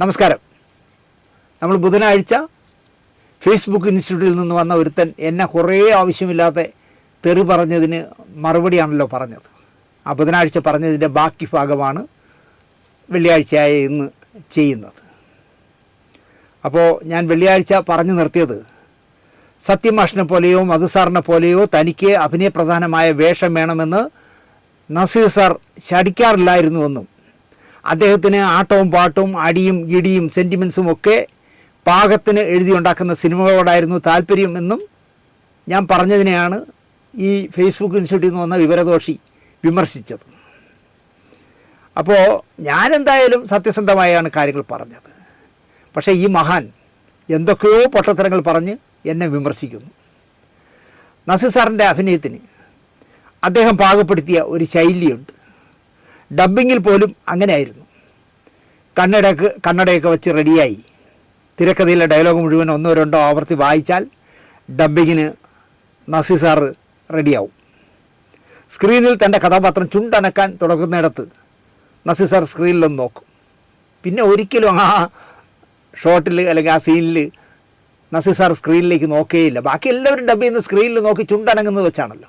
നമസ്കാരം. നമ്മൾ ബുധനാഴ്ച ഫേസ്ബുക്ക് ഇൻസ്റ്റിറ്റ്യൂട്ടിൽ നിന്ന് വന്ന ഒരുത്തൻ എന്നെ കുറേ ആവശ്യമില്ലാത്ത തെറി പറഞ്ഞതിന് മറുപടിയാണല്ലോ പറഞ്ഞത്. ആ ബുധനാഴ്ച പറഞ്ഞതിന്റെ ബാക്കി ഭാഗമാണ് വെള്ളിയാഴ്ചയായ ഇന്ന് ചെയ്യുന്നത്. അപ്പോൾ ഞാൻ വെള്ളിയാഴ്ച പറഞ്ഞു നിർത്തിയത് സത്യമാഷിനെ പോലെയോ മധുസാറിനെ പോലെയോ തനിക്ക് അഭിനയപ്രധാനമായ വേഷം വേണമെന്ന് നസീർ സാർ ശടിക്കാറില്ലായിരുന്നുവെന്നും അദ്ദേഹത്തിന് ആട്ടവും പാട്ടും അടിയും ഇടിയും സെന്റിമെൻസും ഒക്കെ പാകത്തിന് എഴുതിയുണ്ടാക്കുന്ന സിനിമകളോടായിരുന്നു താല്പര്യം എന്നും ഞാൻ പറഞ്ഞതിനെയാണ് ഈ ഫേസ്ബുക്ക് ഇൻസ്റ്റിറ്റ്യൂട്ടിൽ നിന്ന് വന്ന വിവരദോഷി വിമർശിച്ചത്. അപ്പോൾ ഞാനെന്തായാലും സത്യസന്ധമായാണ് കാര്യങ്ങൾ പറഞ്ഞത്. പക്ഷേ ഈ മഹാൻ എന്തൊക്കെയോ പൊട്ടത്തരങ്ങൾ പറഞ്ഞ് എന്നെ വിമർശിക്കുന്നു. നസീർ സാറിന്റെ അഭിനയത്തിന് അദ്ദേഹം പാകപ്പെടുത്തിയ ഒരു ശൈലിയുണ്ട്. ഡബ്ബിങ്ങിൽ പോലും അങ്ങനെയായിരുന്നു. കണ്ണടക്ക് കണ്ണടയൊക്കെ വെച്ച് റെഡിയായി തിരക്കഥയിലെ ഡയലോഗ് മുഴുവൻ ഒന്നോ രണ്ടോ ആവർത്തി വായിച്ചാൽ ഡബ്ബിങ്ങിന് നസീർ സാറ് റെഡിയാവും സ്ക്രീനിൽ തന്റെ കഥാപാത്രം ചുണ്ടനക്കാൻ തുടങ്ങുന്നിടത്ത് നസീർ സാർ സ്ക്രീനിലൊന്ന് നോക്കും. പിന്നെ ഒരിക്കലും ആ ഷോട്ടിൽ അല്ലെങ്കിൽ ആ സീനിൽ നസീർ സാർ സ്ക്രീനിലേക്ക് നോക്കുകയില്ല ബാക്കി എല്ലാവരും ഡബ് ചെയ്യുന്ന സ്ക്രീനിൽ നോക്കി ചുണ്ടനങ്ങുന്നത് വെച്ചാണല്ലോ.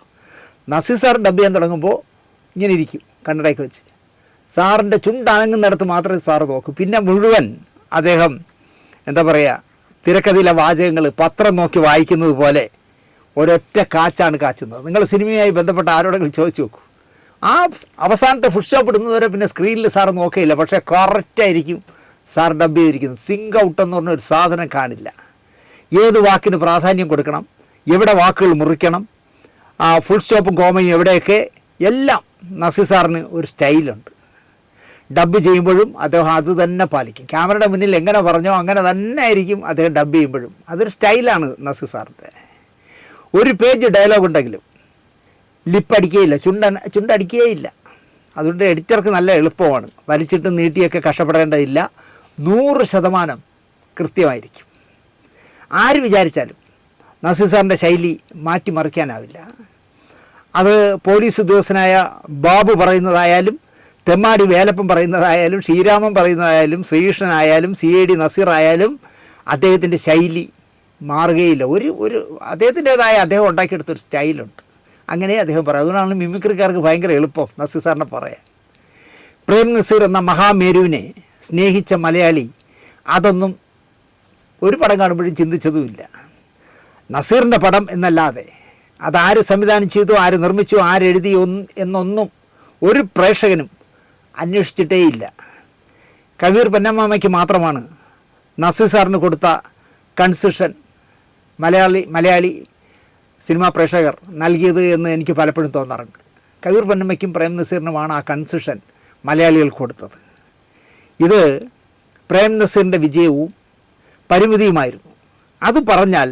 നസീർ സാർ ഡബ് ചെയ്യാൻ തുടങ്ങുമ്പോൾ ഇങ്ങനെ ഇരിക്കും കണ്ണടയ്ക്ക് വെച്ച്. സാറിന്റെ ചുണ്ടനങ്ങുന്നിടത്ത് മാത്രമേ സാറ് നോക്കൂ. പിന്നെ മുഴുവൻ അദ്ദേഹം എന്താ പറയുക തിരക്കഥയിലെ വാചകങ്ങൾ പത്രം നോക്കി വായിക്കുന്നത് പോലെ ഒരൊറ്റ കാച്ചാണ് കാച്ചുന്നത്. നിങ്ങൾ സിനിമയുമായി ബന്ധപ്പെട്ട ആരോടെങ്കിലും ചോദിച്ചു നോക്കൂ. ആ അവസാനത്തെ ഫുഡ് ഷോപ്പ് ഇടുന്നതുവരെ പിന്നെ സ്ക്രീനിൽ സാർ നോക്കുകയില്ല പക്ഷേ കറക്റ്റായിരിക്കും സാർ ഡബ് ചെയ്തിരിക്കുന്നത്. സിങ്ക് ഔട്ട് എന്ന് പറഞ്ഞ ഒരു സാധനം കാണില്ല. ഏത് വാക്കിന് പ്രാധാന്യം കൊടുക്കണം? എവിടെ വാക്കുകൾ മുറിക്കണം? ആ ഫുൾ സ്റ്റോപ്പും കോമയും എവിടെയൊക്കെ? എല്ലാം നസി സാറിന് ഒരു സ്റ്റൈലുണ്ട്. ഡബ് ചെയ്യുമ്പോഴും അദ്ദേഹം അത് തന്നെ പാലിക്കും. ക്യാമറയുടെ മുന്നിൽ എങ്ങനെ പറഞ്ഞോ അങ്ങനെ തന്നെ ആയിരിക്കും അദ്ദേഹം ഡബ് ചെയ്യുമ്പോഴും. അതൊരു സ്റ്റൈലാണ് നസീർ സാറിന്റെ. ഒരു പേജ് ഡയലോഗ് ഉണ്ടെങ്കിലും ലിപ്പ് അടിക്കുകയില്ല. ചുണ്ട ചുണ്ടടിക്കുകയില്ല അതുകൊണ്ട് എഡിറ്റർക്ക് നല്ല എളുപ്പമാണ്. വലിച്ചിട്ട് നീട്ടിയൊക്കെ കഷ്ടപ്പെടേണ്ടതില്ല. നൂറ് ശതമാനം കൃത്യമായിരിക്കും. ആര് വിചാരിച്ചാലും നസീർ സാറിന്റെ ശൈലി മാറ്റിമറിക്കാനാവില്ല. അത് പോലീസ് ഉദ്യോഗസ്ഥനായ ബാബു പറയുന്നതായാലും തെമ്മാടി വേലപ്പൻ പറയുന്നതായാലും ശ്രീരാമൻ പറയുന്നതായാലും ശ്രീകൃഷ്ണനായാലും സി എ ഡി നസീർ ആയാലും അദ്ദേഹത്തിന്റെ ശൈലി മാറുകയില്ല. ഒരു ഒരു അദ്ദേഹത്തിന്റെതായ അദ്ദേഹം ഉണ്ടാക്കിയെടുത്തൊരു സ്റ്റൈലുണ്ട്. അങ്ങനെ അദ്ദേഹം പറയും. അതുകൊണ്ടാണ് മിമിക്രിക്കാർക്ക് ഭയങ്കര എളുപ്പം നസീർ സാറിനെ പറയാൻ. പ്രേം നസീർ എന്ന മഹാമേരുവിനെ സ്നേഹിച്ച മലയാളി അതൊന്നും ഒരു പടം കാണുമ്പോഴും ചിന്തിച്ചതുമില്ല. നസീറിന്റെ പടം എന്നല്ലാതെ അതാര് സംവിധാനം ചെയ്തു ആര് നിർമ്മിച്ചു ആരെഴുതി എന്നൊന്നും ഒരു പ്രേക്ഷകനും അന്വേഷിച്ചിട്ടേയില്ല കബീർ പൊന്നമ്മാമയ്ക്ക് മാത്രമാണ് നസീർ സാറിന് കൊടുത്ത കൺസെഷൻ മലയാളി മലയാളി സിനിമാ പ്രേക്ഷകർ നൽകിയത് എന്ന് എനിക്ക് പലപ്പോഴും തോന്നാറുണ്ട്. കബീർ പൊന്നമ്മയ്ക്കും പ്രേം നസീറിനുമാണ് ആ കൺസെഷൻ മലയാളികൾ കൊടുത്തത്. ഇത് പ്രേം നസീറിന്റെ വിജയവും പരിമിതിയുമായിരുന്നു. അത് പറഞ്ഞാൽ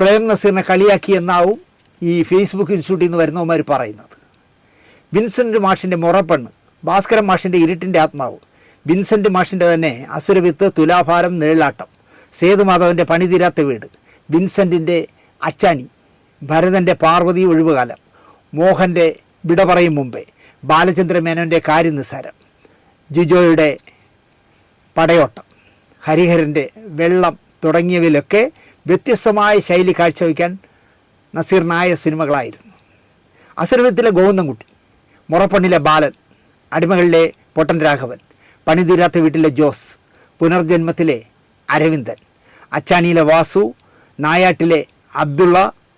പ്രേം നസീറിനെ കളിയാക്കി എന്നാവും ഈ ഫേസ്ബുക്ക് ഇൻസ്റ്റിറ്റ്യൂട്ടിൽ നിന്ന് വരുന്നവന്മാർ പറയുന്നത്. വിൻസെന്റ് മാഷിന്റെ മുറപ്പെണ്ണ് ഭാസ്കരൻ മാഷിന്റെ ഇരുട്ടിന്റെ ആത്മാവ്. വിൻസെന്റ് മാഷിന്റെ തന്നെ അസുരവിത്ത് തുലാഭാരം നിഴലാട്ടം. സേതുമാധവന്റെ പണിതീരാത്ത വീട്. വിൻസെന്റിന്റെ അച്ചാണി. ഭരതന്റെ പാർവതി ഒഴിവുകാലം. മോഹന്റെ വിട പറയും മുമ്പേ. ബാലചന്ദ്ര മേനോന്റെ കാര്യനിസ്സാരം. ജിജോയുടെ പടയോട്ടം. ഹരിഹരന്റെ വെള്ളം തുടങ്ങിയവയിലൊക്കെ വ്യത്യസ്തമായ ശൈലി കാഴ്ചവെക്കാൻ നസീറിനായ സിനിമകളായിരുന്നു. അസുരവിത്തിലെ ഗോവിന്ദൻകുട്ടി. മുറപ്പണ്ണിലെ ബാലൻ. അടിമകളിലെ പൊട്ടൻ രാഘവൻ പണിതീരാത്ത വീട്ടിലെ ജോസ് പുനർജന്മത്തിലെ അരവിന്ദൻ അച്ചാണിയിലെ വാസു നായാട്ടിലെ അബ്ദുള്ള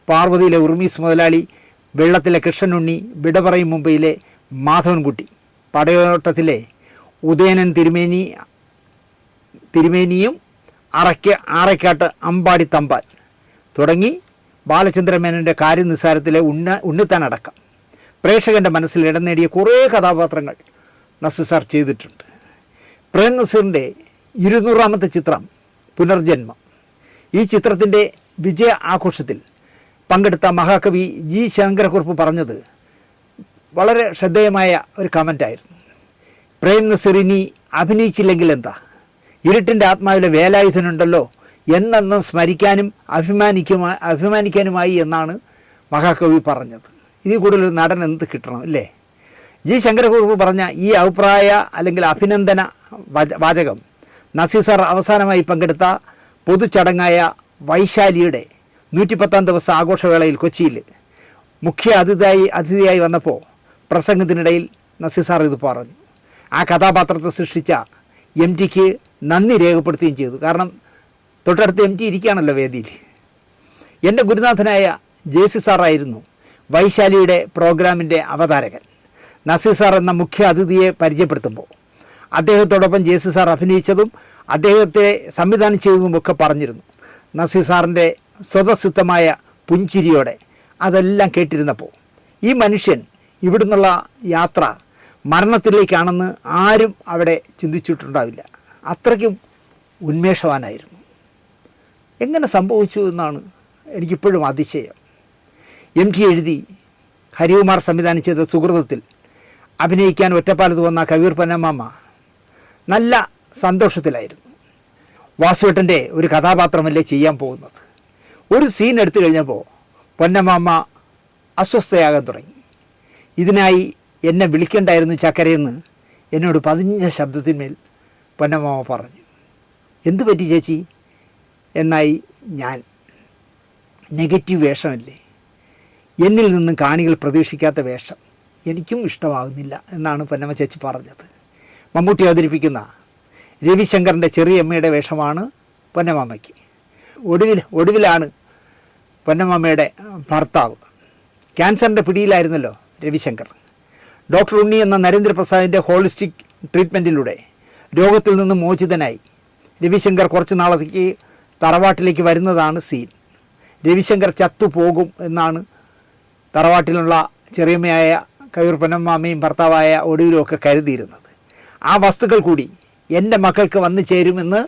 പാർവതിയിലെ ഉർമീസ് മുതലാളി വെള്ളത്തിലെ കൃഷ്ണനുണ്ണി വിടപറയും മുംബൈയിലെ മാധവൻകുട്ടി പടയോട്ടത്തിലെ ഉദയനൻ തിരുമേനി തിരുമേനിയും അറയ്ക്ക ആറയ്ക്കാട്ട് അമ്പാടി തമ്പാൻ. തുടങ്ങി ബാലചന്ദ്രമേനന്റെ കാര്യനിസാരത്തിലെ ഉണ്ണ ഉണ്ണിത്താനടക്കം പ്രേക്ഷകന്റെ മനസ്സിൽ ഇടം നേടിയ കുറേ കഥാപാത്രങ്ങൾ നസീർ സാർ ചെയ്തിട്ടുണ്ട്. പ്രേം നസീറിന്റെ ഇരുന്നൂറാമത്തെ ചിത്രം പുനർജന്മം. ഈ ചിത്രത്തിന്റെ വിജയ ആഘോഷത്തിൽ പങ്കെടുത്ത മഹാകവി ജി ശങ്കരക്കുറുപ്പ് പറഞ്ഞത് വളരെ ശ്രദ്ധേയമായ ഒരു കമന്റായിരുന്നു പ്രേം നസീർ ഇനി അഭിനയിച്ചില്ലെങ്കിൽ എന്താ? ഇരുട്ടിന്റെ ആത്മാവിലെ വേലായുധനുണ്ടല്ലോ എന്നെന്നും സ്മരിക്കാനും അഭിമാനിക്കുമാ അഭിമാനിക്കാനുമായി എന്നാണ് മഹാകവി പറഞ്ഞത്. ഇതിൽ കൂടുതൽ നടൻ എന്ത് കിട്ടണം അല്ലേ? ജി ശങ്കരകുറുപ്പ് പറഞ്ഞ ഈ അഭിപ്രായ അല്ലെങ്കിൽ അഭിനന്ദന വാചകം നസീർ സാർ അവസാനമായി പങ്കെടുത്ത പൊതുചടങ്ങായ വൈശാലിയുടെ നൂറ്റിപ്പത്താം ദിവസ ആഘോഷവേളയിൽ കൊച്ചിയിൽ മുഖ്യ അതിഥിയായി അതിഥിയായി വന്നപ്പോൾ പ്രസംഗത്തിനിടയിൽ നസീർ സാർ ഇത് പറഞ്ഞു. ആ കഥാപാത്രത്തെ സൃഷ്ടിച്ച എം ടിക്ക് നന്ദി രേഖപ്പെടുത്തുകയും ചെയ്തു. കാരണം തൊട്ടടുത്ത് എം ടി ഇരിക്കുകയാണല്ലോ വേദിയിൽ. എന്റെ ഗുരുനാഥനായ ജെ സി സാറായിരുന്നു വൈശാലിയുടെ പ്രോഗ്രാമിന്റെ അവതാരകൻ. നസീർ സാർ എന്ന മുഖ്യ അതിഥിയെ പരിചയപ്പെടുത്തുമ്പോൾ അദ്ദേഹത്തോടൊപ്പം ജെ സി സാർ അഭിനയിച്ചതും അദ്ദേഹത്തെ സംവിധാനം ചെയ്തതുമൊക്കെ പറഞ്ഞിരുന്നു. നസീർ സാറിന്റെ സ്വതസിദ്ധമായ പുഞ്ചിരിയോടെ അതെല്ലാം കേട്ടിരുന്നപ്പോൾ ഈ മനുഷ്യൻ ഇവിടുന്നുള്ള യാത്ര മരണത്തിലേക്കാണെന്ന് ആരും അവിടെ ചിന്തിച്ചിട്ടുണ്ടാവില്ല. അത്രയ്ക്കും ഉന്മേഷവാനായിരുന്നു. എങ്ങനെ സംഭവിച്ചു എന്നാണ് എനിക്കിപ്പോഴും അതിശയം. എം ടി എഴുതി ഹരികുമാർ സംവിധാനം ചെയ്ത സുഹൃതത്തിൽ അഭിനയിക്കാൻ ഒറ്റപ്പാലത്ത് വന്ന കവിയൂർ പൊന്നമ്മ നല്ല സന്തോഷത്തിലായിരുന്നു. വാസുവേട്ടന്റെ ഒരു കഥാപാത്രമല്ലേ ചെയ്യാൻ പോകുന്നത്? ഒരു സീൻ എടുത്തു കഴിഞ്ഞപ്പോൾ പൊന്നമ്മ അസ്വസ്ഥയാകാൻ തുടങ്ങി. ഇതിനായി എന്നെ വിളിക്കണ്ടായിരുന്നു ചക്കരയെന്ന് എന്നോട് പതിഞ്ഞ ശബ്ദത്തിന്മേൽ പൊന്നമ്മ പറഞ്ഞു. എന്തു പറ്റി ചേച്ചി? എന്നായി ഞാൻ. നെഗറ്റീവ് വേഷമല്ലേ? എന്നിൽ നിന്നും കാണികൾ പ്രതീക്ഷിക്കാത്ത വേഷം. എനിക്കും ഇഷ്ടമാകുന്നില്ല എന്നാണ് പൊന്നമ്മ ചേച്ചി പറഞ്ഞത്. മമ്മൂട്ടി അവതരിപ്പിക്കുന്ന രവിശങ്കറിന്റെ ചെറിയമ്മയുടെ വേഷമാണ് പൊന്നമ്മയ്ക്ക് ഒടുവിൽ ഒടുവിലാണ് പൊന്നമ്മയുടെ ഭർത്താവ്. ക്യാൻസറിന്റെ പിടിയിലായിരുന്നല്ലോ രവിശങ്കർ. ഡോക്ടർ ഉണ്ണി എന്ന നരേന്ദ്രപ്രസാദിന്റെ ഹോളിസ്റ്റിക് ട്രീറ്റ്മെന്റിലൂടെ രോഗത്തിൽ നിന്ന് മോചിതനായി രവിശങ്കർ കുറച്ച് നാളത്തേക്ക് തറവാട്ടിലേക്ക് വരുന്നതാണ് സീൻ. രവിശങ്കർ ചത്തുപോകും എന്നാണ് തറവാട്ടിലുള്ള ചെറിയമ്മയായ കയൂർ പൊന്നമ്മാമയും ഭർത്താവായ ഒടുവിലും ഒക്കെ കരുതിയിരുന്നത്. ആ വസ്തുക്കൾ കൂടി എന്റെ മക്കൾക്ക് വന്നു ചേരുമെന്ന്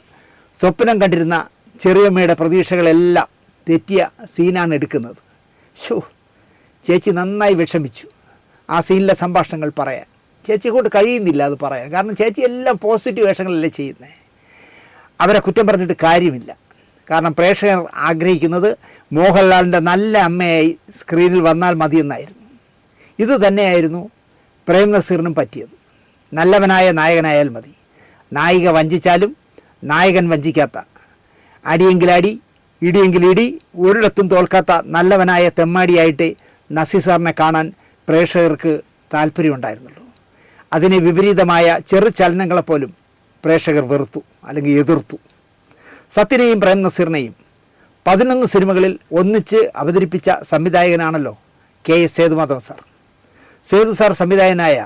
സ്വപ്നം കണ്ടിരുന്ന ചെറിയമ്മയുടെ പ്രതീക്ഷകളെല്ലാം തെറ്റിയ സീനാണ് എടുക്കുന്നത്. ഷോ ചേച്ചി നന്നായി വിഷമിച്ചു. ആ സീനിലെ സംഭാഷണങ്ങൾ പറയാൻ. ചേച്ചി കൊണ്ട് കഴിയുന്നില്ല അത് പറയാൻ. കാരണം ചേച്ചി എല്ലാം പോസിറ്റീവ് വേഷങ്ങളല്ലേ ചെയ്യുന്നത് അവരെ കുറ്റം പറഞ്ഞിട്ട് കാര്യമില്ല. കാരണം പ്രേക്ഷകർ ആഗ്രഹിക്കുന്നത് മോഹൻലാലിന്റെ നല്ല അമ്മയായി സ്ക്രീനിൽ വന്നാൽ മതിയെന്നായിരുന്നു. ഇത് തന്നെയായിരുന്നു പ്രേം നസീറിനും പറ്റിയത്. നല്ലവനായ നായകനായാൽ മതി. നായിക വഞ്ചിച്ചാലും നായകൻ വഞ്ചിക്കാത്ത. അടിയെങ്കിൽ അടി ഇടിയെങ്കിൽ ഇടി ഒരിടത്തും തോൽക്കാത്ത നല്ലവനായ തെമ്മാടിയായിട്ട് നസീർ സാറിനെ കാണാൻ പ്രേക്ഷകർക്ക് താല്പര്യമുണ്ടായിരുന്നുള്ളൂ അതിന് വിപരീതമായ ചെറു ചലനങ്ങളെപ്പോലും പ്രേക്ഷകർ വെറുത്തു അല്ലെങ്കിൽ എതിർത്തു. സത്യനെയും പ്രേം നസീറിനെയും പതിനൊന്ന് സിനിമകളിൽ ഒന്നിച്ച് അവതരിപ്പിച്ച സംവിധായകനാണല്ലോ K S Sethumadhavan sir. Sethu sir സംവിധായകനായ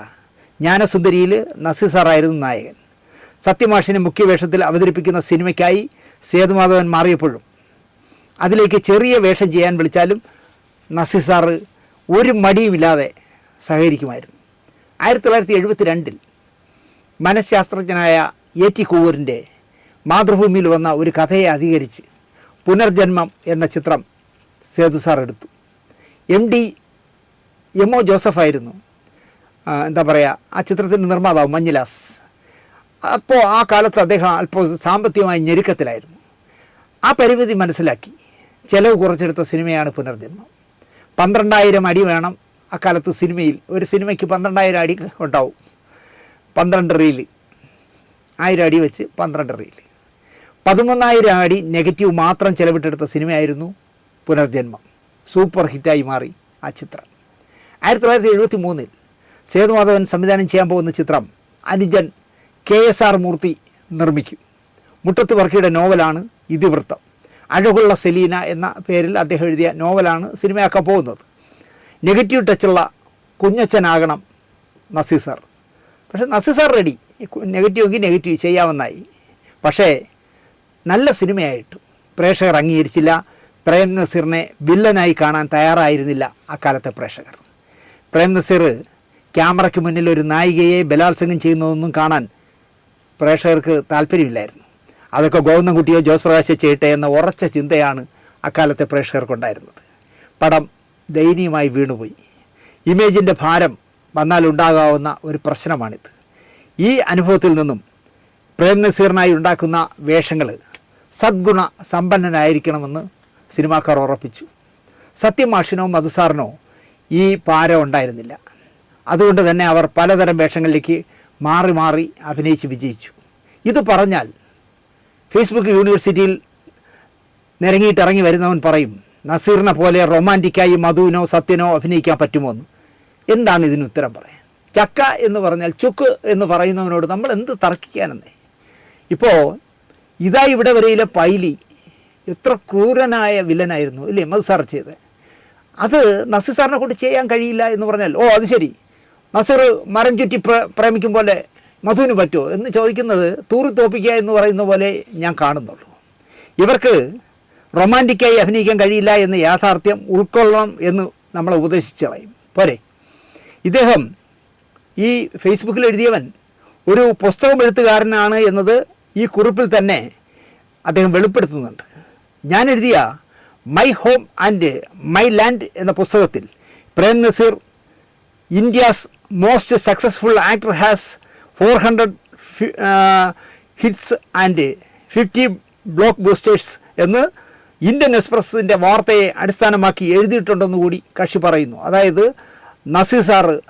ജ്ഞാനസുന്ദരിയിൽ നസീർ സാറായിരുന്നു നായകൻ. സത്യമാഷിനെ മുഖ്യവേഷത്തിൽ അവതരിപ്പിക്കുന്ന സിനിമയ്ക്കായി സേതുമാധവൻ മാറിയപ്പോഴും അതിലേക്ക് ചെറിയ വേഷം ചെയ്യാൻ വിളിച്ചാലും നസീർ സാറ് ഒരു മടിയുമില്ലാതെ സഹകരിക്കുമായിരുന്നു. ആയിരത്തി തൊള്ളായിരത്തി എഴുപത്തി രണ്ടിൽ മനഃശാസ്ത്രജ്ഞനായ എ ടി കൂവൂരിന്റെ മാതൃഭൂമിയിൽ വന്ന ഒരു കഥയെ അധികരിച്ച് പുനർജന്മം എന്ന ചിത്രം സേതു സാർ എടുത്തു. എം ഡി എം ഒ ജോസഫായിരുന്നു ആയിരുന്നു. എന്താ പറയുക ആ ചിത്രത്തിന്റെ നിർമ്മാതാവ് മഞ്ഞിലാസ്. അപ്പോൾ ആ കാലത്ത് അദ്ദേഹം അല്പം സാമ്പത്തികമായി ഞെരുക്കത്തിലായിരുന്നു. ആ പരിമിതി മനസ്സിലാക്കി. ചിലവ് കുറച്ചെടുത്ത സിനിമയാണ് പുനർജന്മം. പന്ത്രണ്ടായിരം അടി വേണം. അക്കാലത്ത് സിനിമയിൽ ഒരു സിനിമയ്ക്ക് പന്ത്രണ്ടായിരം അടി ഉണ്ടാവും. പന്ത്രണ്ട് റീൽ. ആയിരം അടി വെച്ച് പന്ത്രണ്ട് റീൽ. പതിമൂന്നായിരം അടി നെഗറ്റീവ് മാത്രം ചിലവിട്ടെടുത്ത സിനിമയായിരുന്നു പുനർജന്മം. സൂപ്പർ ഹിറ്റായി മാറി ആ ചിത്രം. ആയിരത്തി തൊള്ളായിരത്തി എഴുപത്തി മൂന്നിൽ സേതുമാധവൻ സംവിധാനം ചെയ്യാൻ പോകുന്ന ചിത്രം അനുജൻ കെ എസ് ആർ മൂർത്തി നിർമ്മിക്കും. മുട്ടത്ത് വർക്കിയുടെ നോവലാണ് ഇതിവൃത്തം. അഴകുള്ള സെലീന എന്ന പേരിൽ അദ്ദേഹം എഴുതിയ നോവലാണ് സിനിമയാക്കാൻ പോകുന്നത്. നെഗറ്റീവ് ടച്ചുള്ള കുഞ്ഞച്ചനാകണം നസീർ സാർ. പക്ഷേ നസീർ സാർ റെഡി. നെഗറ്റീവ് എങ്കിൽ നെഗറ്റീവ് ചെയ്യാമെന്നായി. പക്ഷേ നല്ല സിനിമയായിട്ട്. പ്രേക്ഷകർ അംഗീകരിച്ചില്ല. പ്രേം നസീറിനെ വില്ലനായി കാണാൻ തയ്യാറായിരുന്നില്ല അക്കാലത്തെ പ്രേക്ഷകർ. പ്രേം നസീർ ക്യാമറയ്ക്ക് മുന്നിൽ ഒരു നായികയെ ബലാത്സംഗം ചെയ്യുന്നതൊന്നും കാണാൻ പ്രേക്ഷകർക്ക് താല്പര്യമില്ലായിരുന്നു. അതൊക്കെ ഗോവിന്ദൻകുട്ടിയോ ജോസ് പ്രകാശ് ചെയ്യട്ടെ എന്ന ഉറച്ച ചിന്തയാണ് അക്കാലത്തെ പ്രേക്ഷകർക്കുണ്ടായിരുന്നത്. പടം ദയനീയമായി വീണുപോയി. ഇമേജിന്റെ ഭാരം വന്നാലുണ്ടാകാവുന്ന ഒരു പ്രശ്നമാണിത്. ഈ അനുഭവത്തിൽ നിന്നും പ്രേം നസീറിനായി ഉണ്ടാക്കുന്ന വേഷങ്ങൾ സദ്ഗുണ സമ്പന്നനായിരിക്കണമെന്ന് സിനിമാക്കാർ ഉറപ്പിച്ചു. സത്യമാഷിനോ മധുസാറിനോ ഈ പാരം ഉണ്ടായിരുന്നില്ല. അതുകൊണ്ട് തന്നെ അവർ പലതരം വേഷങ്ങളിലേക്ക് മാറി മാറി അഭിനയിച്ച് വിജയിച്ചു. ഇത് പറഞ്ഞാൽ ഫേസ്ബുക്ക് യൂണിവേഴ്സിറ്റിയിൽ നിരങ്ങിയിട്ടിറങ്ങി വരുന്നവൻ പറയും നസീറിനെ പോലെ റൊമാന്റിക്കായി മധുവിനോ സത്യനോ അഭിനയിക്കാൻ പറ്റുമോ എന്ന് എന്താണ് ഇതിന് ഉത്തരം പറയാൻ? ചക്ക എന്ന് പറഞ്ഞാൽ ചുക്ക് എന്ന് പറയുന്നവനോട് നമ്മൾ എന്ത് തർക്കിക്കാനെന്നേ? ഇപ്പോൾ ഇതാ ഇവിടെ വരെയിലെ പൈലി എത്ര ക്രൂരനായ വില്ലനായിരുന്നു ഇല്ലേ? മത് സാർ ചെയ്തത്. അത് നസീർ സാറിനെ കൊണ്ട് ചെയ്യാൻ കഴിയില്ല എന്ന് പറഞ്ഞാൽ ഓ അത് ശരി. നസീർ മരം ചുറ്റി പ്ര പ്രേമിക്കും പോലെ മധുവിന് പറ്റുമോ? എന്ന് ചോദിക്കുന്നത് തൂറി തോപ്പിക്കുക എന്ന് പറയുന്ന പോലെ ഞാൻ കാണുന്നുള്ളൂ. ഇവർക്ക് റൊമാന്റിക്കായി അഭിനയിക്കാൻ കഴിയില്ല എന്ന് യാഥാർത്ഥ്യം ഉൾക്കൊള്ളണം എന്ന് നമ്മളെ ഉപദേശിച്ചളയും പോരെ. ഇദ്ദേഹം ഈ ഫേസ്ബുക്കിൽ എഴുതിയവൻ ഒരു പുസ്തകം എഴുത്തുകാരനാണ് എന്നത് ഈ കുറിപ്പിൽ തന്നെ അദ്ദേഹം വെളിപ്പെടുത്തുന്നുണ്ട്. ഞാൻ എഴുതിയ my home and my land എന്ന പുസ്തകത്തിൽ Prem Nazir India's most successful actor has four hundred hits and fifty blockbusters എന്ന് ഇന്ത്യൻ എക്സ്പ്രസിന്റെ വാർത്തയെ അടിസ്ഥാനമാക്കി എഴുതിയിട്ടുണ്ടെന്ന് കൂടി കക്ഷി പറയുന്നു. അതായത് നസീർ സാറ്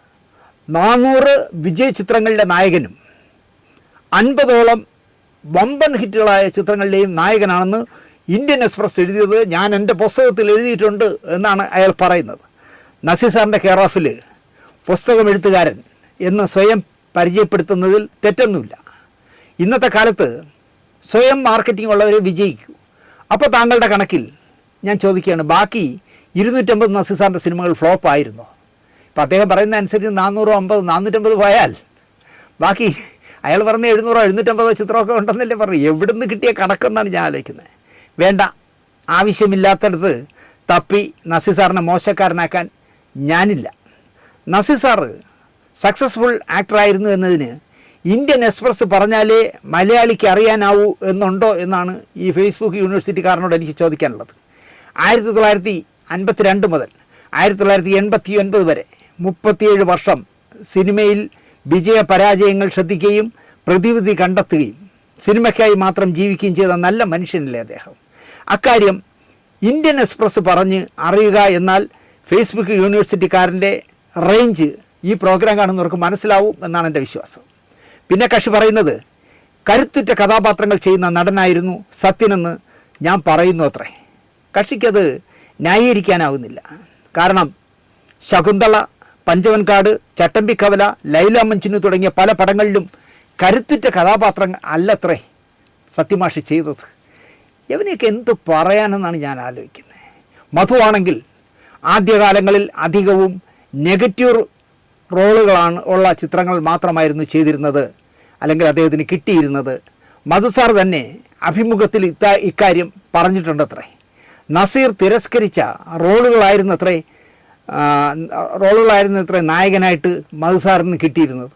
നാനൂറ് വിജയ ചിത്രങ്ങളുടെ നായകനും അൻപതോളം വമ്പൻ ഹിറ്റുകളായ ചിത്രങ്ങളുടെയും നായകനാണെന്ന് ഇന്ത്യൻ എക്സ്പ്രസ് എഴുതിയത് ഞാൻ എന്റെ പുസ്തകത്തിൽ എഴുതിയിട്ടുണ്ട് എന്നാണ് അയാൾ പറയുന്നത്. നസീർ സാറിന്റെ കെയർ ഓഫിൽ പുസ്തകം എഴുത്തുകാരൻ എന്ന് സ്വയം പരിചയപ്പെടുത്തുന്നതിൽ തെറ്റൊന്നുമില്ല. ഇന്നത്തെ കാലത്ത് സ്വയം മാർക്കറ്റിംഗ് ഉള്ളവരെ വിജയിക്കൂ. അപ്പോൾ താങ്കളുടെ കണക്കിൽ ഞാൻ ചോദിക്കുകയാണ് ബാക്കി ഇരുന്നൂറ്റമ്പത് നസീർ സാറിന്റെ സിനിമകൾ ഫ്ലോപ്പ് ആയിരുന്നു? ഇപ്പം അദ്ദേഹം പറയുന്ന അനുസരിച്ച് നാനൂറോ അമ്പത് നാനൂറ്റമ്പത് പോയാൽ ബാക്കി അയാൾ പറഞ്ഞ എഴുന്നൂറോ എഴുന്നൂറ്റമ്പതോ ചിത്രമൊക്കെ ഉണ്ടെന്നല്ലേ പറഞ്ഞു എവിടുന്ന് കിട്ടിയ കണക്കെന്നാണ് ഞാൻ ആലോചിക്കുന്നത്. വേണ്ട. ആവശ്യമില്ലാത്തടത്ത് തപ്പി നസി സാറിനെ മോശക്കാരനാക്കാൻ ഞാനില്ല. നസി സാറ് സക്സസ്ഫുൾ ആക്ടറായിരുന്നു എന്നതിന് ഇന്ത്യൻ എക്സ്പ്രസ് പറഞ്ഞാലേ മലയാളിക്ക് അറിയാനാവൂ എന്നുണ്ടോ എന്നാണ് ഈ ഫേസ്ബുക്ക് യൂണിവേഴ്സിറ്റിക്കാരനോട് എനിക്ക് ചോദിക്കാനുള്ളത്. ആയിരത്തി തൊള്ളായിരത്തി അൻപത്തിരണ്ട് മുതൽ ആയിരത്തി തൊള്ളായിരത്തി എൺപത്തി ഒൻപത് വരെ മുപ്പത്തിയേഴ് വർഷം സിനിമയിൽ വിജയ പരാജയങ്ങൾ ശ്രദ്ധിക്കുകയും പ്രതിവിധി കണ്ടെത്തുകയും സിനിമയ്ക്കായി മാത്രം ജീവിക്കുകയും ചെയ്ത നല്ല മനുഷ്യനല്ലേ അദ്ദേഹം. അക്കാര്യം ഇന്ത്യൻ എക്സ്പ്രസ് പറഞ്ഞ് അറിയുക എന്നാൽ ഫേസ്ബുക്ക് യൂണിവേഴ്സിറ്റിക്കാരന്റെ റേഞ്ച് ഈ പ്രോഗ്രാം കാണുന്നവർക്ക് മനസ്സിലാവും എന്നാണ് എന്റെ വിശ്വാസം. പിന്നെ കക്ഷി പറയുന്നത് കരുത്തുറ്റ കഥാപാത്രങ്ങൾ ചെയ്യുന്ന നടനായിരുന്നു സത്യനെന്ന് ഞാൻ പറയുന്നു അത്രേ. കക്ഷിക്കത് ന്യായീകരിക്കാനാവുന്നില്ല. കാരണം ശകുന്തള പഞ്ചവൻകാട് ചട്ടമ്പിക്കവല ലൈല മഞ്ചിനു തുടങ്ങിയ പല പടങ്ങളിലും കരുത്തുറ്റ കഥാപാത്രങ്ങൾ അല്ലത്രേ സത്യമാഷി ചെയ്തത്. ഇവനെയൊക്കെ എന്ത് പറയാനെന്നാണ് ഞാൻ ആലോചിക്കുന്നത്. മധുവാണെങ്കിൽ ആദ്യകാലങ്ങളിൽ അധികവും നെഗറ്റീവ് റോളുകളാണ് ഉള്ള ചിത്രങ്ങൾ മാത്രമായിരുന്നു ചെയ്തിരുന്നത്. അല്ലെങ്കിൽ അദ്ദേഹത്തിന് കിട്ടിയിരുന്നത്. മധു സാർ തന്നെ അഭിമുഖത്തിൽ ഇത്ത ഇക്കാര്യം പറഞ്ഞിട്ടുണ്ടത്രേ. നസീർ തിരസ്കരിച്ച റോളുകളായിരുന്നത്രേ റോളുകളായിരുന്നു റോളുകളായിരുന്നത്രേ നായകനായിട്ട് മധു സാറിന് കിട്ടിയിരുന്നത്.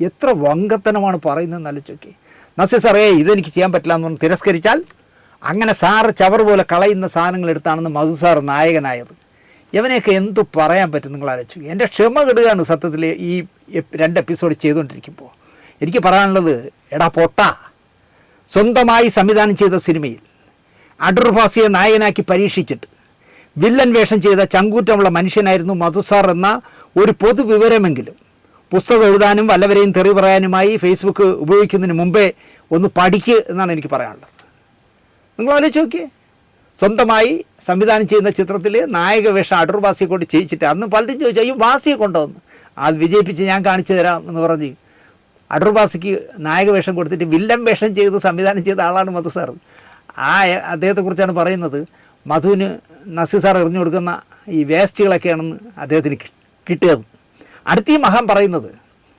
എത്ര വങ്കത്തനമാണ് പറയുന്നതെന്ന് ആലോചിച്ചോക്കെ നസീർ സാറേ ഇതെനിക്ക് ചെയ്യാൻ പറ്റില്ല എന്ന് പറഞ്ഞ് തിരസ്കരിച്ചാൽ അങ്ങനെ സാറ് ചവർ പോലെ കളയുന്ന സാധനങ്ങൾ എടുത്താണെന്ന് മധു സാർ നായകനായത്. ഇവനെയൊക്കെ എന്ത് പറയാൻ പറ്റും നിങ്ങൾ ആലോചിച്ചു. എന്റെ ക്ഷമ കെടുകയാണ് സത്യത്തിൽ ഈ രണ്ട് എപ്പിസോഡ് ചെയ്തുകൊണ്ടിരിക്കുമ്പോൾ എനിക്ക് പറയാനുള്ളത് എടാ പൊട്ട സ്വന്തമായി സംവിധാനം ചെയ്ത സിനിമയിൽ അഡർഫാസിയെ നായകനാക്കി പരീക്ഷിച്ചിട്ട് വില്ലൻ വേഷം ചെയ്ത ചങ്കൂറ്റമുള്ള മനുഷ്യനായിരുന്നു മധുസാർ എന്ന ഒരു പൊതുവിവരമെങ്കിലും പുസ്തകം എഴുതാനും വല്ലവരെയും തെറി പറയാനുമായി ഫേസ്ബുക്ക് ഉപയോഗിക്കുന്നതിന് മുമ്പേ ഒന്ന് പഠിക്ക് എന്നാണ് എനിക്ക് പറയാനുള്ളത്. നിങ്ങൾ ആലോചിച്ച് നോക്കിയേ. സ്വന്തമായി സംവിധാനം ചെയ്യുന്ന ചിത്രത്തിൽ നായക വേഷം അടൂർ വാസിയെ കൊണ്ട് ചെയ്യിച്ചിട്ട് അന്ന് പലതും ചോദിച്ചു അയ്യോ വാസിയെ കൊണ്ടുവന്ന്. അത് വിജയിപ്പിച്ച് ഞാൻ കാണിച്ചു തരാം എന്ന് പറഞ്ഞ് അടൂർ വാസിക്ക് നായക വേഷം കൊടുത്തിട്ട് വില്ലൻ വേഷം ചെയ്ത് സംവിധാനം ചെയ്ത ആളാണ് മധു സാർ. ആ അദ്ദേഹത്തെക്കുറിച്ചാണ് പറയുന്നത്. മധുവിന് നസീർ സാർ എറിഞ്ഞു കൊടുക്കുന്ന ഈ വേസ്റ്റുകളൊക്കെയാണെന്ന് അദ്ദേഹത്തിന് കിട്ടിയത്. അടുത്ത ഈ മഹാൻ പറയുന്നത്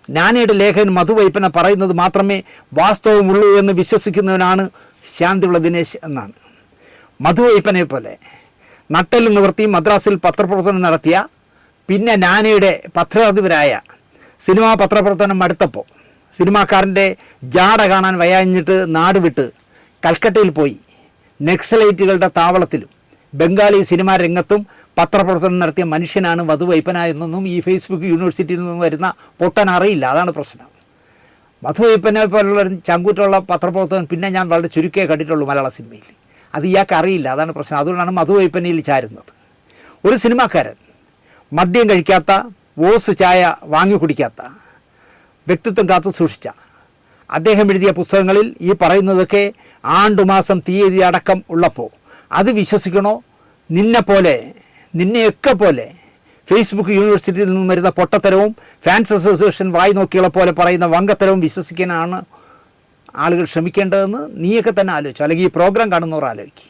നാനയുടെ ലേഖകൻ മധു വൈപ്പന പറയുന്നത് മാത്രമേ വാസ്തവമുള്ളൂ എന്ന് വിശ്വസിക്കുന്നവനാണ് ശാന്തിയുള്ള ദിനേശ് എന്നാണ്. മധു വൈപ്പനെ പോലെ. നട്ടൽ നിവർത്തി മദ്രാസിൽ പത്രപ്രവർത്തനം നടത്തിയ പിന്നെ നാനയുടെ പത്രാധിപരായ സിനിമാ പത്രപ്രവർത്തനം അടുത്തപ്പോൾ സിനിമാക്കാരന്റെ ജാട കാണാൻ വയാഞ്ഞിട്ട് നാട് വിട്ട് കൽക്കട്ടയിൽ പോയി. നക്സലൈറ്റുകളുടെ താവളത്തിലും ബംഗാളി സിനിമാ രംഗത്തും പത്രപ്രവർത്തനം നടത്തിയ മനുഷ്യനാണ് മധു വൈപ്പന എന്നൊന്നും ഈ ഫേസ്ബുക്ക് യൂണിവേഴ്സിറ്റിയിൽ നിന്നും വരുന്ന പൊട്ടൻ അറിയില്ല. അതാണ് പ്രശ്നം. മധു വൈപ്പനെ പോലുള്ള ചങ്കൂറ്റുള്ള പത്രപ്രവർത്തകൻ പിന്നെ ഞാൻ വളരെ ചുരുക്കേ കണ്ടിട്ടുള്ളൂ മലയാള സിനിമയിൽ. അത് ഇയാൾക്ക് അറിയില്ല അതാണ് പ്രശ്നം. അതുകൊണ്ടാണ് മധു വൈപ്പനയിൽ ചാരുന്നത്. ഒരു സിനിമാക്കാരൻ മദ്യം കഴിക്കാത്ത ഓസ് ചായ വാങ്ങി കുടിക്കാത്ത വ്യക്തിത്വം കാത്തു സൂക്ഷിച്ച അദ്ദേഹം എഴുതിയ പുസ്തകങ്ങളിൽ ഈ പറയുന്നതൊക്കെ ആണ്ടുമാസം തീയതി അടക്കം ഉള്ളപ്പോൾ അത് വിശ്വസിക്കണോ? നിന്നെ പോലെ നിന്നെയൊക്കെ പോലെ ഫേസ്ബുക്ക് യൂണിവേഴ്സിറ്റിയിൽ നിന്നും വരുന്ന പൊട്ടത്തരവും ഫാൻസ് അസോസിയേഷൻ വായി നോക്കിയുള്ള പോലെ പറയുന്ന വങ്കത്തരവും വിശ്വസിക്കാനാണ് ആളുകൾ ശ്രമിക്കേണ്ടതെന്ന് നീയൊക്കെ തന്നെ ആലോചിച്ചു. അല്ലെങ്കിൽ ഈ പ്രോഗ്രാം കാണുന്നവർ ആലോചിക്കുക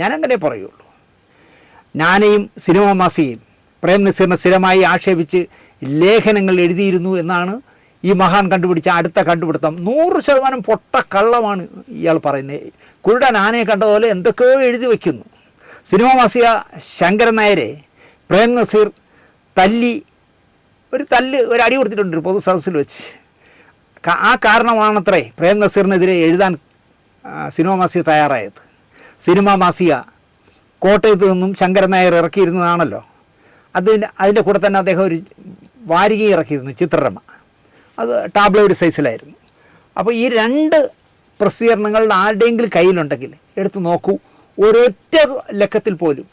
ഞാനങ്ങനെ പറയുള്ളൂ. ഞാനെയും സിനിമ മാസികയും പ്രേം നസീറിനെ സ്ഥിരമായി ആക്ഷേപിച്ച് ലേഖനങ്ങൾ എഴുതിയിരുന്നു എന്നാണ് ഈ മഹാൻ കണ്ടുപിടിച്ച അടുത്ത കണ്ടുപിടുത്തം. നൂറ് ശതമാനം പൊട്ട കള്ളമാണ് ഇയാൾ പറയുന്നത്. കുരുടൻ ആനയെ കണ്ടതുപോലെ എന്തൊക്കെയോ എഴുതി വയ്ക്കുന്നു. സിനിമ മാസിക ശങ്കരൻ നായരെ പ്രേം നസീർ തല്ലി ഒരു തല്ല് ഒരു അടി കൊടുത്തിട്ടുണ്ട് ഒരു പൊതു സദസ്സിൽ വെച്ച്. ആ കാരണമാണത്രേ പ്രേം നസീറിനെതിരെ എഴുതാൻ സിനിമ മാസിക തയ്യാറായത്. സിനിമ മാസിക കോട്ടയത്ത് നിന്നും ശങ്കരൻ നായർ ഇറക്കിയിരുന്നതാണല്ലോ. അതിന് അതിന്റെ കൂടെ തന്നെ അദ്ദേഹം ഒരു വാരിക ഇറക്കിയിരുന്നു ചിത്രരമ. അത് ടാബ്ലോയിഡ് സൈസിലായിരുന്നു. അപ്പോൾ ഈ രണ്ട് പ്രസിദ്ധീകരണങ്ങളുടെ ആരുടെയെങ്കിലും കയ്യിലുണ്ടെങ്കിൽ എടുത്തു നോക്കൂ. ഒരൊറ്റ ലക്കത്തിൽ പോലും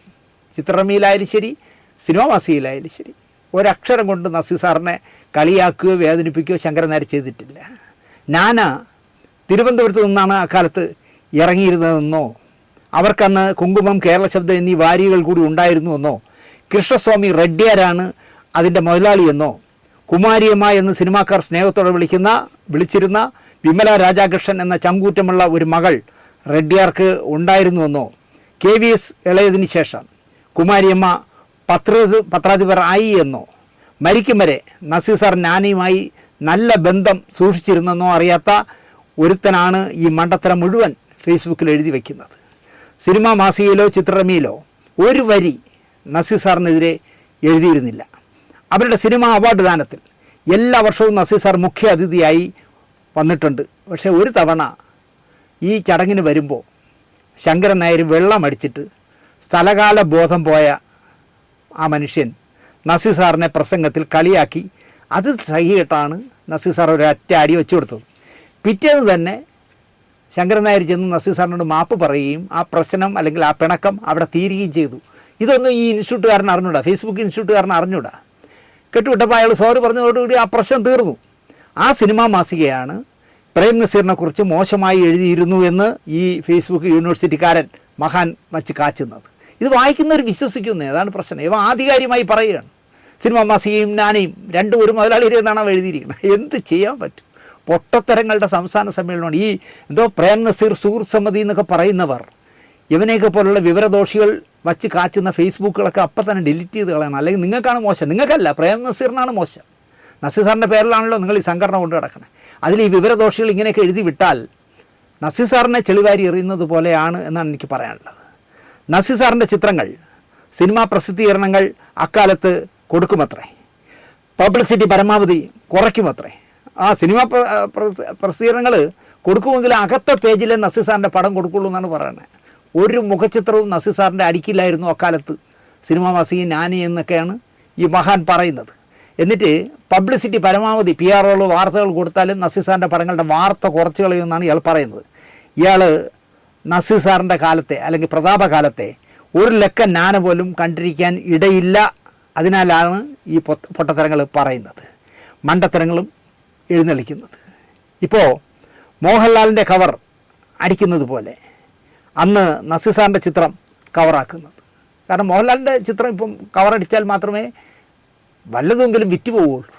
ചിത്രരമയിലായാലും ശരി സിനിമ മാസികയിലായാലും ശരി. ഒരക്ഷരം കൊണ്ട് നസീർ സാറിനെ കളിയാക്കുകയോ വേദനിപ്പിക്കുകയോ ശങ്കരൻ നേരെ ചെയ്തിട്ടില്ല. നാന തിരുവനന്തപുരത്ത് നിന്നാണ് അക്കാലത്ത് ഇറങ്ങിയിരുന്നതെന്നോ അവർക്കന്ന് കുങ്കുമം കേരള ശബ്ദം എന്നീ വാരികൾ കൂടി ഉണ്ടായിരുന്നു ഉണ്ടായിരുന്നുവെന്നോ കൃഷ്ണസ്വാമി റെഡ്ഡിയാരാണ് അതിന്റെ മുതലാളിയെന്നോ കുമാരിയമ്മ എന്ന് സിനിമാക്കാർ സ്നേഹത്തോടെ വിളിക്കുന്ന വിളിച്ചിരുന്ന വിമല രാജാകൃഷ്ണൻ എന്ന ചങ്കൂറ്റമുള്ള ഒരു മകൾ റെഡ്ഡിയാർക്ക് ഉണ്ടായിരുന്നുവെന്നോ കെ വി എസ് ഇളയതിനു ശേഷം. കുമാരിയമ്മ പത്ര പത്രാധിപർ ആയി എന്നോ മരിക്കും വരെ നസീർ സാർ നാനിയുമായി നല്ല ബന്ധം സൂക്ഷിച്ചിരുന്നെന്നോ അറിയാത്ത ഒരുത്തനാണ് ഈ മണ്ടത്തരം മുഴുവൻ ഫേസ്ബുക്കിൽ എഴുതി വയ്ക്കുന്നത് സിനിമാ മാസികയിലോ ചിത്രരമയിലോ ഒരു വരി നസീർ സാറിനെതിരെ എഴുതിയിരുന്നില്ല. അവരുടെ സിനിമാ അവാർഡ് ദാനത്തിൽ എല്ലാ വർഷവും നസീർ സാർ മുഖ്യ അതിഥിയായി വന്നിട്ടുണ്ട്. പക്ഷേ ഒരു തവണ ഈ ചടങ്ങിന് വരുമ്പോൾ ശങ്കരൻ നായർ വെള്ളമടിച്ചിട്ട് സ്ഥലകാല ബോധം പോയ ആ മനുഷ്യൻ നസീർ സാറിനെ പ്രസംഗത്തിൽ കളിയാക്കി. അത് സഹിയിട്ടാണ് നസീർ സാർ ഒരു അറ്റ അടി വെച്ചു കൊടുത്തത്. പിറ്റേന്ന് തന്നെ ശങ്കരൻ നായർ ചെന്ന് നസീർ സാറിനോട് മാപ്പ് പറയുകയും ആ പ്രശ്നം അല്ലെങ്കിൽ ആ പിണക്കം അവിടെ തീരുകയും ചെയ്തു. ഇതൊന്നും ഈ ഇൻസ്റ്റിറ്റ്യൂട്ടുകാരൻ അറിഞ്ഞൂടാ ഫേസ്ബുക്ക് ഇൻസ്റ്റിറ്റ്യൂട്ടുകാരൻ അറിഞ്ഞൂടാ. കെട്ടുവിട്ടപ്പോൾ അയാൾ സോറി പറഞ്ഞതോടുകൂടി ആ പ്രശ്നം തീർന്നു. ആ സിനിമാ മാസികയാണ് പ്രേം നസീറിനെ കുറിച്ച് മോശമായി എഴുതിയിരുന്നു എന്ന് ഈ ഫേസ്ബുക്ക് യൂണിവേഴ്സിറ്റിക്കാരൻ മഹാൻ വച്ച് കാച്ചുന്നത്. ഇത് വായിക്കുന്നവർ വിശ്വസിക്കുന്നു അതാണ് പ്രശ്നം. ഇവ ആധികാരികമായി പറയുകയാണ്. സിനിമ മസിയും നാനയും രണ്ടും ഒരു മുതലാളിയിരുന്നാണ് എഴുതിയിരിക്കുന്നത് എന്ത് ചെയ്യാൻ പറ്റും? പൊട്ടത്തരങ്ങളുടെ സംസ്ഥാന സമ്മേളനമാണ്. ഈ എന്തോ പ്രേം നസീർ സുഹൃത്ത് സമിതി എന്നൊക്കെ പറയുന്നവർ ഇവനെയൊക്കെ പോലുള്ള വിവരദോഷികൾ വച്ച് കാച്ചുന്ന ഫേസ്ബുക്കുകളൊക്കെ അപ്പം തന്നെ ഡിലീറ്റ് ചെയ്ത് കളയണം. അല്ലെങ്കിൽ നിങ്ങൾക്കാണ് മോശം. നിങ്ങൾക്കല്ല പ്രേം നസീറിനാണ് മോശം. നസീർ സാറിന്റെ പേരിലാണല്ലോ നിങ്ങൾ ഈ സംഘടന കൊണ്ട് കിടക്കണേ അതിൽ ഈ വിവരദോഷികൾ ഇങ്ങനെയൊക്കെ എഴുതി വിട്ടാൽ നസീർ സാറിനെ ചെളിവാരി എറിയുന്നത് പോലെയാണ് എന്നാണ് എനിക്ക് പറയാനുള്ളത്. നസീർ സാറിന്റെ ചിത്രങ്ങൾ സിനിമാ പ്രസിദ്ധീകരണങ്ങൾ അക്കാലത്ത് കൊടുക്കുമത്രേ. പബ്ലിസിറ്റി പരമാവധി കുറയ്ക്കുമത്രേ. ആ സിനിമ പ്രസിദ്ധീകരണങ്ങൾ കൊടുക്കുമെങ്കിൽ അകത്തെ പേജിലെ നസീർ സാറിന്റെ പടം കൊടുക്കുള്ളൂ എന്നാണ് പറയുന്നത്. ഒരു മുഖചിത്രവും നസീർ സാറിന്റെ അടിക്കില്ലായിരുന്നു അക്കാലത്ത് സിനിമാ മാസിക ഞാനി എന്നൊക്കെയാണ് ഈ മഹാൻ പറയുന്നത്. എന്നിട്ട് പബ്ലിസിറ്റി പരമാവധി പി ആർ ഒകൾ വാർത്തകൾ കൊടുത്താലും നസീർ സാറിന്റെ പടങ്ങളുടെ വാർത്ത കുറച്ച് ഇയാൾ പറയുന്നത്. ഇയാൾ നസീർ സാറിന്റെ കാലത്തെ അല്ലെങ്കിൽ പ്രതാപകാലത്തെ ഒരു ലക്ക നാന പോലും കണ്ടിരിക്കാൻ ഇടയില്ല അതിനാലാണ് ഈ പൊട്ടത്തരങ്ങൾ പറയുന്നത്. മണ്ടത്തരങ്ങളും എഴുന്നള്ളിക്കുന്നത്. ഇപ്പോൾ മോഹൻലാലിന്റെ കവർ അടിക്കുന്നത് പോലെ അന്ന് നസീർ സാറിന്റെ ചിത്രം കവറാക്കുന്നത് കാരണം മോഹൻലാലിന്റെ ചിത്രം ഇപ്പം കവറടിച്ചാൽ മാത്രമേ വല്ലതെങ്കിലും വിറ്റ് പോവുള്ളൂ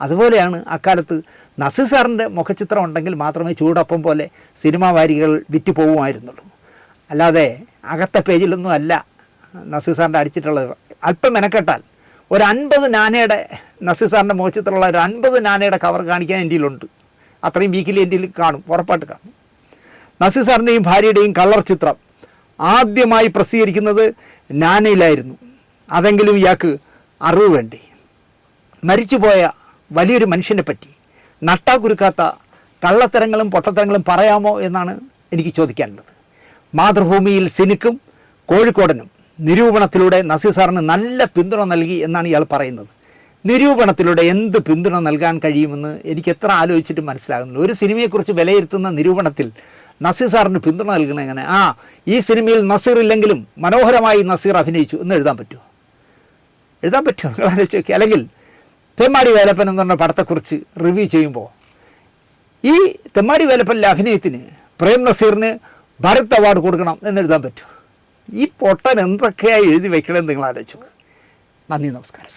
അതുപോലെയാണ് അക്കാലത്ത് നസീർ സാറിന്റെ മുഖചിത്രം ഉണ്ടെങ്കിൽ മാത്രമേ ചൂടൊപ്പം പോലെ സിനിമാ വാരികൾ വിറ്റ് പോകുമായിരുന്നുള്ളൂ അല്ലാതെ അകത്തെ പേജിലൊന്നും അല്ല നസീർ സാറിന്റെ അടിച്ചിട്ടുള്ളത്. അല്പം മെനക്കെട്ടാൽ ഒരു അൻപത് നാനയുടെ നസീർ സാറിന്റെ മുഖചിത്രമുള്ള ഒരു അൻപത് നാനയുടെ കവർ കാണിക്കാൻ എന്റെ ഉണ്ട് അത്രയും വീക്കിലി എന്റെ കാണും ഉറപ്പായിട്ട് കാണും. നസീർ സാറിന്റെയും ഭാര്യയുടെയും കളർ ചിത്രം ആദ്യമായി പ്രസിദ്ധീകരിക്കുന്നത് നാനയിലായിരുന്നു. അതെങ്കിലും ഇയാൾക്ക് അറിവ് വേണ്ടി? മരിച്ചുപോയ വലിയൊരു മനുഷ്യനെ പറ്റി നട്ടാ കുരുക്കാത്ത കള്ളത്തരങ്ങളും പൊട്ടത്തരങ്ങളും പറയാമോ എന്നാണ് എനിക്ക് ചോദിക്കാനുള്ളത്. മാതൃഭൂമിയിൽ സിനിക്കും കോഴിക്കോടനും നിരൂപണത്തിലൂടെ നസീർ സാറിന് നല്ല പിന്തുണ നൽകി എന്നാണ് ഇയാൾ പറയുന്നത്. നിരൂപണത്തിലൂടെ എന്ത് പിന്തുണ നൽകാൻ കഴിയുമെന്ന് എനിക്ക് എത്ര ആലോചിച്ചിട്ട് മനസ്സിലാകുന്നില്ല. ഒരു സിനിമയെക്കുറിച്ച് വിലയിരുത്തുന്ന നിരൂപണത്തിൽ നസീർ സാറിന് പിന്തുണ നൽകുന്ന എങ്ങനെ? ആ ഈ സിനിമയിൽ നസീർ ഇല്ലെങ്കിലും മനോഹരമായി നസീർ അഭിനയിച്ചു എന്ന് എഴുതാൻ പറ്റുമോ? എഴുതാൻ പറ്റുമോ? നിങ്ങൾ ആലോചിച്ച് നോക്കി അല്ലെങ്കിൽ തെമ്മാടി വേലപ്പൻ എന്ന് പറഞ്ഞ പടത്തെക്കുറിച്ച് റിവ്യൂ ചെയ്യുമ്പോൾ ഈ തെമ്മാടി വേലപ്പന്റെ അഭിനയത്തിന് പ്രേം നസീറിന് ഭാരത് അവാർഡ് കൊടുക്കണം എന്നെഴുതാൻ പറ്റൂ. ഈ പൊട്ടൻ എന്തൊക്കെയായി എഴുതി വെക്കണമെന്ന് നിങ്ങൾ ആലോചിച്ചു നന്ദി നമസ്കാരം.